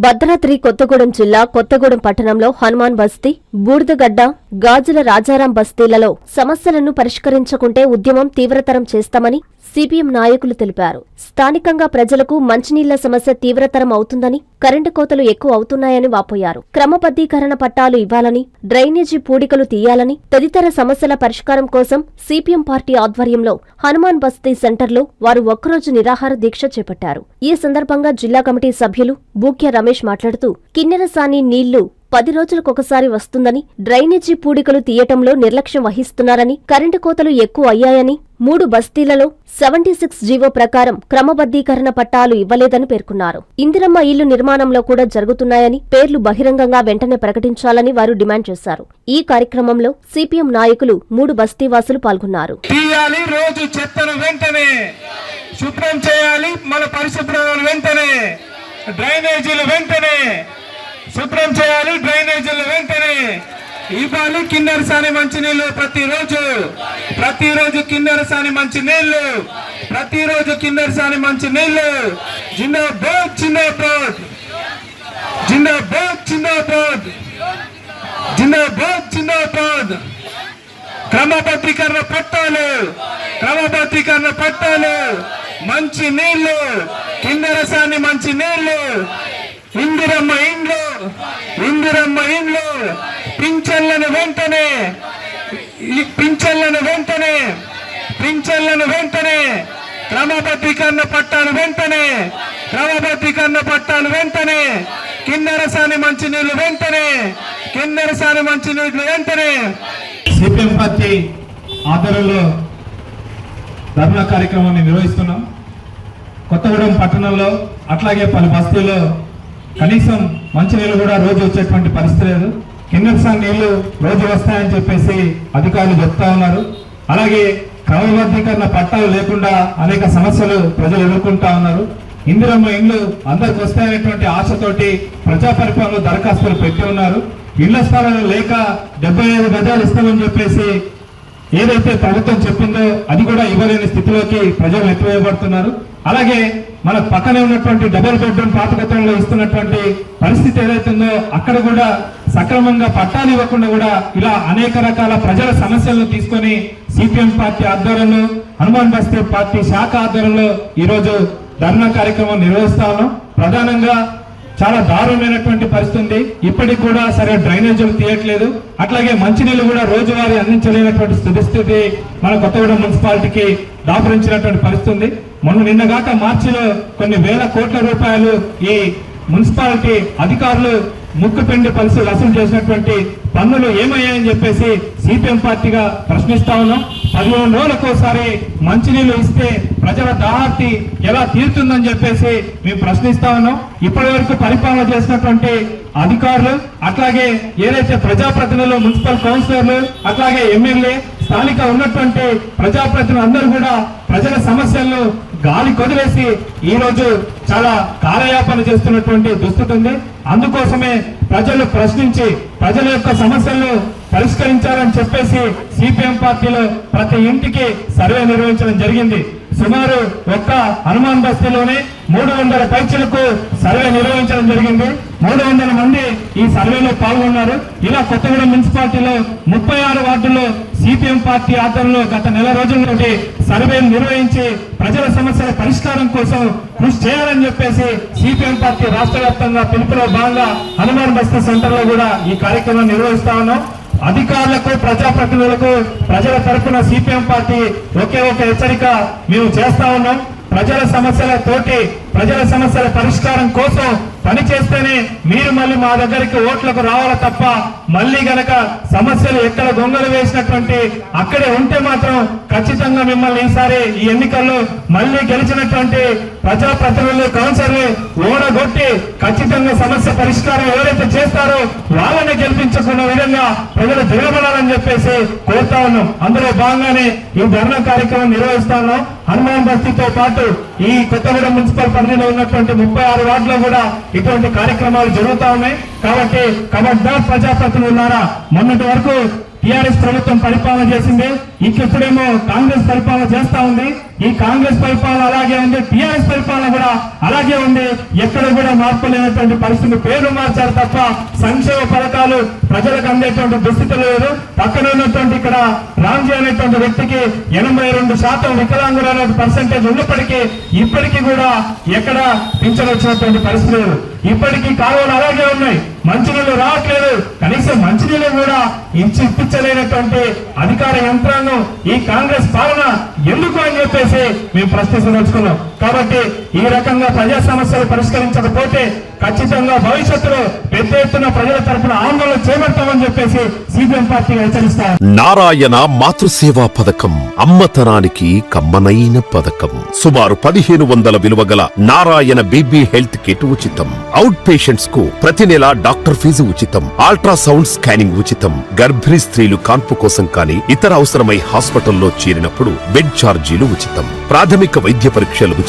భద్రాద్రి కొత్తగూడెం జిల్లా కొత్తగూడెం పట్టణంలో హనుమాన్ బస్తీ బూడిదగడ్డ గాజుల రాజారాం బస్తీలలో సమస్యలను పరిష్కరించకుంటే ఉద్యమం తీవ్రతరం చేస్తామని సిపిఎం నాయకులు తెలిపారు. స్థానికంగా ప్రజలకు మంచినీళ్ళ సమస్య తీవ్రతరం అవుతుందని కరెంటు కోతలు ఎక్కువ అవుతున్నాయని వాపోయారు. క్రమబద్దీకరణ పట్టాలు ఇవ్వాలని డ్రైనేజీ పూడికలు తీయాలని తదితర సమస్యల పరిష్కారం కోసం సిపిఎం పార్టీ ఆధ్వర్యంలో హనుమాన్ బస్తీ సెంటర్లో వారు ఒక్కరోజు నిరాహార దీక్ష చేపట్టారు. ఈ సందర్భంగా జిల్లా కమిటీ సభ్యులు బూక్య రమేష్ మాట్లాడుతూ కిన్నెరసాని నీళ్ళు పది రోజులకొకసారి వస్తుందని డ్రైనేజీ పూడికలు తీయటంలో నిర్లక్ష్యం వహిస్తున్నారని కరెంటు కోతలు ఎక్కువ అయ్యాయని మూడు బస్తీలలో సెవెంటీ సిక్స్ జీవో ప్రకారం క్రమబద్దీకరణ పట్టాలు ఇవ్వలేదని పేర్కొన్నారు. ఇందిరమ్మ ఇల్లు నిర్మాణంలో కూడా జరుగుతున్నాయని పేర్లు బహిరంగంగా వెంటనే ప్రకటించాలని వారు డిమాండ్ చేశారు. ఈ కార్యక్రమంలో సిపిఎం నాయకులు మూడు బస్తీవాసులు పాల్గొన్నారు. రోజు చెత్తను వెంటనే. శుభ్రం చేయాలి మన పరిశుభ్రతను వెంటనే. డ్రైనేజీలు వెంటనే. శుభ్రం చేయాలి డ్రైనేజీలు వెంటనే. ఇవ్వాలి మంచి మంచినీళ్ళు ప్రతిరోజు. ప్రతిరోజు కిన్నెరసాని మంచి నీళ్ళు ప్రతిరోజు కిన్నెరసాని మంచి నీళ్ళు జిందాబాద్ బోట్ జిందాబాద్ బోట్ జిందాబాద్ బోట్ క్రమబద్ధీకరణ పట్టాలు. క్రమబద్ధీకరణ పట్టాలు. మంచి నీళ్ళు కింద రసాన్ని మంచి నీళ్ళు ఇందిరమ్మ ఇండ్లు ఇందిరమ్మ ఇండ్లు పింఛన్లను వెంటనే పింఛన్లను వెంటనే పింఛన్లను వెంటనే క్రమబద్ధీకరణ పట్టాలు వెంటనే క్రమబద్ధీకరణ పట్టాలు వెంటనే కిన్నెరసాని మంచి నీళ్ళు వెంటనే కిన్నెరసాని మంచి నీళ్ళు వెంటనే. సిపిఎం పార్టీ ఆధ్వర్యంలో ధర్నా కార్యక్రమాన్ని నిర్వహిస్తున్నాం. కొత్తగూడెం పట్టణంలో అట్లాగే పలు బస్తీల్లో కనీసం మంచినీళ్ళు కూడా రోజు వచ్చేటువంటి పరిస్థితి లేదు. కిందసారి నీళ్ళు రోజు వస్తాయని చెప్పేసి అధికారులు చెప్తా ఉన్నారు. అలాగే క్రమబద్ధీకరణ పట్టాలు లేకుండా అనేక సమస్యలు ప్రజలు ఎదుర్కొంటా ఉన్నారు. ఇందిరమ్మ ఇండ్లు అందరికి వస్తాయనేటువంటి ఆశతోటి ప్రజా పరిపాలన దరఖాస్తులు పెట్టి ఉన్నారు. ఇళ్ళ స్థలాలు లేక డెబ్బై ఐదు గజాలు ఇస్తామని చెప్పేసి ఏదైతే ప్రభుత్వం చెప్పిందో అది కూడా ఇవ్వలేని స్థితిలోకి ప్రజలు ఎత్తివేయబడుతున్నారు. అలాగే మన పక్కనే ఉన్నటువంటి డబుల్ బెడ్రూమ్ పాతకత్వంలో ఇస్తున్నటువంటి పరిస్థితి ఏదైతుందో అక్కడ కూడా సక్రమంగా పట్టాలు ఇవ్వకుండా కూడా ఇలా అనేక రకాల ప్రజల సమస్యలను తీసుకొని సిపిఎం పార్టీ ఆధ్వర్యంలో హనుమాన్ బస్తీ పార్టీ శాఖ ఆధ్వర్యంలో ఈరోజు ధర్నా కార్యక్రమం నిర్వహిస్తా ప్రధానంగా చాలా దారుణమైనటువంటి పరిస్థితి ఉంది. ఇప్పటికి కూడా సరే డ్రైనేజీలు తీయట్లేదు. అట్లాగే మంచినీళ్ళు కూడా రోజువారీ అందించలేనటువంటి స్థితి మన కొత్తగూడెం మున్సిపాలిటీకి దాపురించినటువంటి పరిస్థితి ఉంది. మొన్న నిన్నగాక మార్చిలో కొన్ని వేల కోట్ల రూపాయలు ఈ మున్సిపాలిటీ అధికారులు ముక్కుపిండి పలుసు వసూలు చేసినటువంటి పన్నులు ఏమయ్యాయని చెప్పేసి సిపిఎం పార్టీగా ప్రశ్నిస్తా ఉన్నాం. పదిహేను రోజులకు ఒకసారి మంచినీళ్ళు ఇస్తే ప్రజల దాహార్తి ఎలా తీరుతుందని చెప్పేసి మేము ప్రశ్నిస్తా ఉన్నాం. ఇప్పటి వరకు పరిపాలన చేసినటువంటి అధికారులు అట్లాగే ఏదైతే ప్రజాప్రతినిధులు మున్సిపల్ కౌన్సిలర్లు అట్లాగే ఎమ్మెల్యే స్థానిక ఉన్నటువంటి ప్రజాప్రతినిధులు అందరూ కూడా ప్రజల సమస్యలను గాలి కొదిలేసి ఈ రోజు చాలా కాలయాపన చేస్తున్నటువంటి దుస్థితి ఉంది. అందుకోసమే ప్రజలు ప్రశ్నించి ప్రజల యొక్క సమస్యలను పరిష్కరించాలని చెప్పేసి సిపిఎం పార్టీలో ప్రతి ఇంటికి సర్వే నిర్వహించడం జరిగింది. సుమారు ఒక్క హనుమాన్ బస్తీలోనే మూడు వందల పైచలకు సర్వే నిర్వహించడం జరిగింది. మూడు వందల మంది ఈ సర్వేలో పాల్గొన్నారు. ఇలా కొత్తగూడెం మున్సిపాలిటీలో ముప్పై ఆరు వార్డుల్లో సిపిఎం పార్టీ ఆధ్వర్యంలో గత నెల రోజుల నుండి సర్వేలు నిర్వహించి ప్రజల సమస్యల పరిష్కారం కోసం కృషి చేయాలని చెప్పేసి సిపిఎం పార్టీ రాష్ట్ర వ్యాప్తంగా పిలుపులో భాగంగా హనుమాన్ బస్తీ సెంటర్లో కూడా ఈ కార్యక్రమం నిర్వహిస్తా ఉన్నాం. అధికారులకు ప్రజాప్రతినిధులకు ప్రజల తరఫున సిపిఎం పార్టీ ఒకే ఒక హెచ్చరిక మేము చేస్తా ఉన్నాం. ప్రజల సమస్యల తోటి ప్రజల సమస్యల పరిష్కారం కోసం పని చేస్తేనే మీరు మళ్ళీ మా దగ్గరికి ఓట్లకు రావాల తప్ప మళ్ళీ గనక సమస్యలు ఎక్కడ దొంగలు వేసినటువంటి అక్కడే ఉంటే మాత్రం ఖచ్చితంగా మిమ్మల్ని ఈసారి ఈ ఎన్నికల్లో మళ్ళీ గెలిచినటువంటి ప్రజాప్రతినిధులు కౌన్సిలర్లు ఓడగొట్టి ఖచ్చితంగా సమస్య పరిష్కారం ఎవరైతే చేస్తారో వాళ్ళని గెలిపించుకున్న విధంగా ప్రజలు దిగబడాలని చెప్పేసి కోరుతా ఉన్నాం. అందులో భాగంగానే ఈ ధర్నా కార్యక్రమం నిర్వహిస్తా ఉన్నాం. హనుమాన్ బస్తీతో పాటు ఈ కొత్తగూడెం మున్సిపల్ పరిధిలో ఉన్నటువంటి ముప్పై ఆరు వార్డులో కూడా ఇటువంటి కార్యక్రమాలు జరుగుతా ఉన్నాయి. కాబట్టి కబడ్డా ప్రజాప్రతినిధులారా మొన్నటి వరకు టిఆర్ఎస్ ప్రభుత్వం పరిపాలన చేసింది. ఇంకెప్పుడేమో కాంగ్రెస్ పరిపాలన చేస్తా ఉంది. ఈ కాంగ్రెస్ పరిపాలన అలాగే ఉంది. టిఆర్ఎస్ పరిపాలన కూడా అలాగే ఉంది. ఎక్కడ కూడా మార్పు లేనటువంటి పరిస్థితి పేరు మార్చారు తప్ప సంక్షేమ పథకాలు ప్రజలకు అందేటువంటి దుస్థితి లేదు. పక్కన ఉన్నటువంటి ఇక్కడ రాంజీ అనేటువంటి వ్యక్తికి ఎనభై రెండు శాతం వికలాంగులు అనే పర్సెంటేజ్ ఉన్నప్పటికీ ఇప్పటికీ కూడా ఎక్కడ పింఛన్ వచ్చినటువంటి పరిస్థితి లేదు. ఇప్పటికీ కాలువలు అలాగే ఉన్నాయి. మంచినీళ్ళు రావట్లేదు. కనీసం మంచినీళ్ళు కూడా ఇచ్చి ఇప్పించలేనటువంటి అధికార యంత్రాలను ఈ కాంగ్రెస్ పాలన ఎందుకు అని చెప్పేసి మేము ప్రశ్నించదలుచుకున్నాం. కాబట్టి ఈ రకంగా ప్రజా సమస్యలు పరిష్కరించకపోతే ఖచ్చితంగా భవిష్యత్తులో పెద్ద ఎత్తున ప్రజల తరఫున ఆందోళన చేపడతామని చెప్పేసి సిపిఎం పార్టీ హెచ్చరిస్తారు. నారాయణ మాతృసేవా పథకం అమ్మతనానికి కమ్మనైన పథకం. సుమారు పదిహేను వందల విలువ గల నారాయణ బీబీ హెల్త్ కిట్ ఉచితం. అవుట్ పేషెంట్స్కు ప్రతి నెల డాక్టర్ ఫీజు ఉచితం. అల్ట్రాసౌండ్ స్కానింగ్ ఉచితం. గర్భిణీ స్త్రీలు కాన్పు కోసం కానీ ఇతర అవసరమై హాస్పిటల్లో చేరినప్పుడు బెడ్ ఛార్జీలు ఉచితం. ప్రాథమిక వైద్య పరీక్షలు ఉచితం.